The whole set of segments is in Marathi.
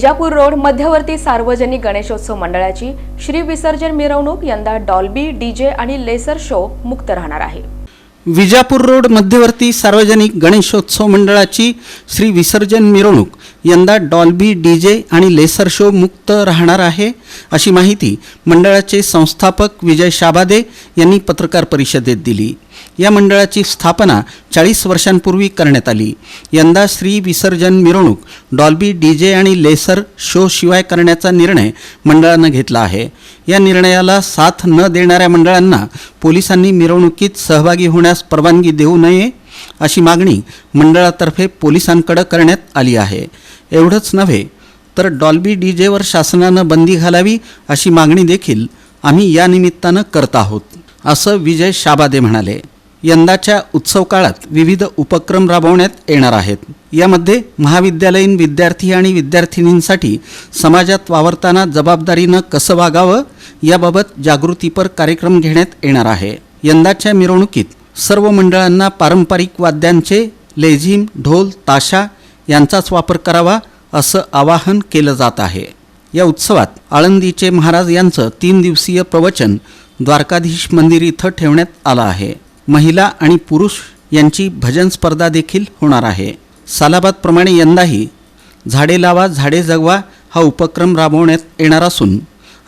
विजापूर रोड मध्यवर्ती सार्वजनिक गणेशोत्सव मंडळाची श्री विसर्जन मिरवणूक यंदा डॉल्बी डीजे आणि लेसर शो मुक्त राहणार आहे. विजापूर रोड मध्यवर्ती सार्वजनिक गणेशोत्सव मंडळाची श्री विसर्जन मिरवणूक यंदा डॉल्बी डीजे आणि लेसर शो मुक्त राहणार आहे अशी माहिती मंडळाचे संस्थापक विजय शाबादे यांनी पत्रकार परिषदेत दिली. या मंडळाची स्थापना चाळीस वर्षांपूर्वी करण्यात आली. यंदा श्री विसर्जन मिरवणूक डॉल्बी डीजे आणि लेसर शो शिवाय करण्याचा निर्णय मंडळानं घेतला आहे. या निर्णयाला साथ न देणाऱ्या मंडळांना पोलिसांनी मिरवणुकीत सहभागी होण्यास परवानगी देऊ नये अशी मागणी मंडळातर्फे पोलिसांकडे करण्यात आली आहे. एवढंच नव्हे तर डॉल्बी डीजेवर शासनानं बंदी घालावी अशी मागणी देखील आम्ही या निमित्तानं करत आहोत असं विजय शाबादे म्हणाले. यंदाच्या उत्सव काळात विविध उपक्रम राबवण्यात येणार आहेत. यामध्ये महाविद्यालयीन विद्यार्थी आणि विद्यार्थिनींसाठी समाजात वावरताना जबाबदारीनं कसं वागावं याबाबत जागृतीपर कार्यक्रम घेण्यात येणार आहे. यंदाच्या मिरवणुकीत सर्व मंडळांना पारंपरिक वाद्यांचे लेझिम ढोल ताशा यांचाच वापर करावा असं आवाहन केलं जात आहे. या उत्सवात आळंदीचे महाराज यांचं तीन दिवसीय प्रवचन द्वारकाधीश मंदिर इथं ठेवण्यात आलं आहे. महिला आणि पुरुष यांची भजन स्पर्धा देखील होणार आहे. सालाबादप्रमाणे यंदाही झाडे लावा झाडे जगवा हा उपक्रम राबवण्यात येणार असून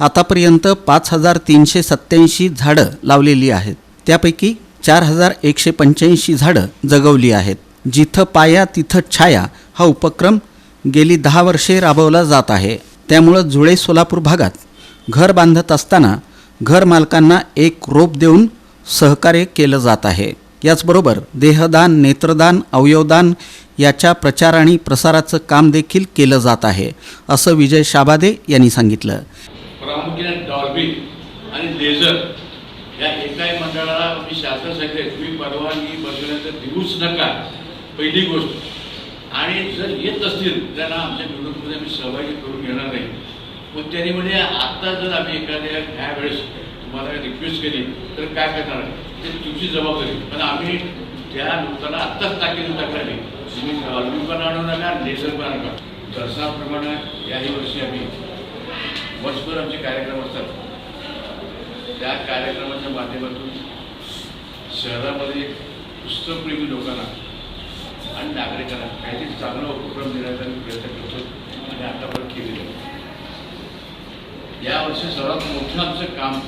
आतापर्यंत पाच हजार तीनशे सत्त्याऐंशी झाडं लावलेली आहेत. त्यापैकी चार हजार एकशे पंच्याऐंशी झाडं जगवली आहेत. जिथं पाया तिथं छाया हा उपक्रम गेली दहा वर्षे राबवला जात आहे. त्यामुळं जुळे सोलापूर भागात घर बांधत असताना घर मालकांना एक रोप देऊन सहकार्य केलं जात आहे. याचबरोबर देहदान नेत्रदान अवयवदान याच्या प्रचार आणि प्रसाराचं काम देखील केलं जात आहे असं विजय शाबादे यांनी सांगितलं. प्रामुख्याने डॉल्बी आणि लेझर या एकाही मंडळाला मी शासन सांगते तुम्ही परवानगी बसवण्याचं देऊच नका. पहिली गोष्ट. आणि जर येत असतील त्यांना आमच्या निवडणुकीमध्ये आम्ही सहभागी करून घेणार नाही मग त्यांनी म्हणजे आत्ता जर आम्ही एखाद्या ह्या वेळेस तुम्हाला रिक्वेस्ट केली तर काय करणार ते तुमची जबाबदारी. पण आम्ही त्या लोकांना आत्ताच ताकीद टाकली तुम्ही डॉल्बी पण आणू नका लेझर पण आणू नका. दर्शनाप्रमाणे याही वर्षी आम्ही वर्षभर आमचे कार्यक्रम असतात. त्या कार्यक्रमाच्या माध्यमातून शहरामध्ये पुस्तकप्रेमी लोकांना आणि नागरिकांना काहीतरी चांगला उपक्रम देण्याचा प्रयत्न करतो आणि आतापर्यंत केलेलं आहे. यावर्षी सर्वात मोठं आमचं काम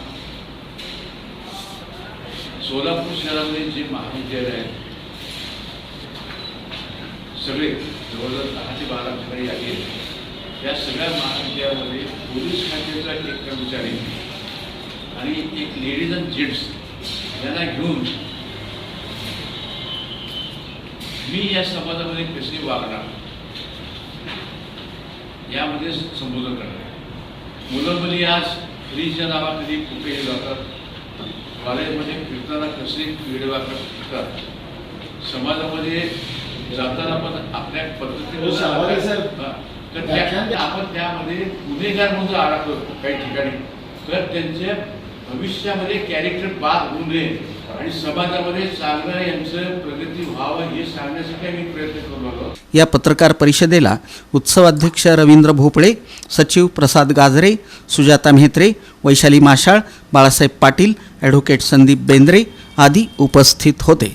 सोलापूर शहरामध्ये जे महाविद्यालय आहे सगळे जवळजवळ दहा ते बारा ठिकाणी यादी आहेत. या सगळ्या महाविद्यालयामध्ये पोलीस खात्याचा एक कर्मचारी आणि एक लेडीज अँड जेंट्स यांना घेऊन मी या समाजामध्ये कसे वागणार यामध्ये संबोधन करणार मुलं मुली आज फ्रीच्या नावाखाली कुठे जातात. कॉलेजमध्ये फिरताना कसे वेळेवा करतात समाजामध्ये जाताना पण आपल्या पद्धतीने हो, आपण त्यामध्ये गुन्हेगार म्हणून अडकलो काही ठिकाणी. तर त्यांच्या भविष्यामध्ये कॅरेक्टर बाद होऊ नये. आणि समाजामध्ये चांगलं यांचं प्रगती व्हावं हे सांगण्यासाठी आम्ही प्रयत्न करू लागलो या पत्रकार परिषदेला उत्सवाध्यक्ष रवींद्र भोपळे सचिव प्रसाद गाजरे सुजाता म्हेत्रे वैशाली माशाळ बाळासाहेब पाटील ॲडव्होकेट संदीप बेंद्रे आदी उपस्थित होते.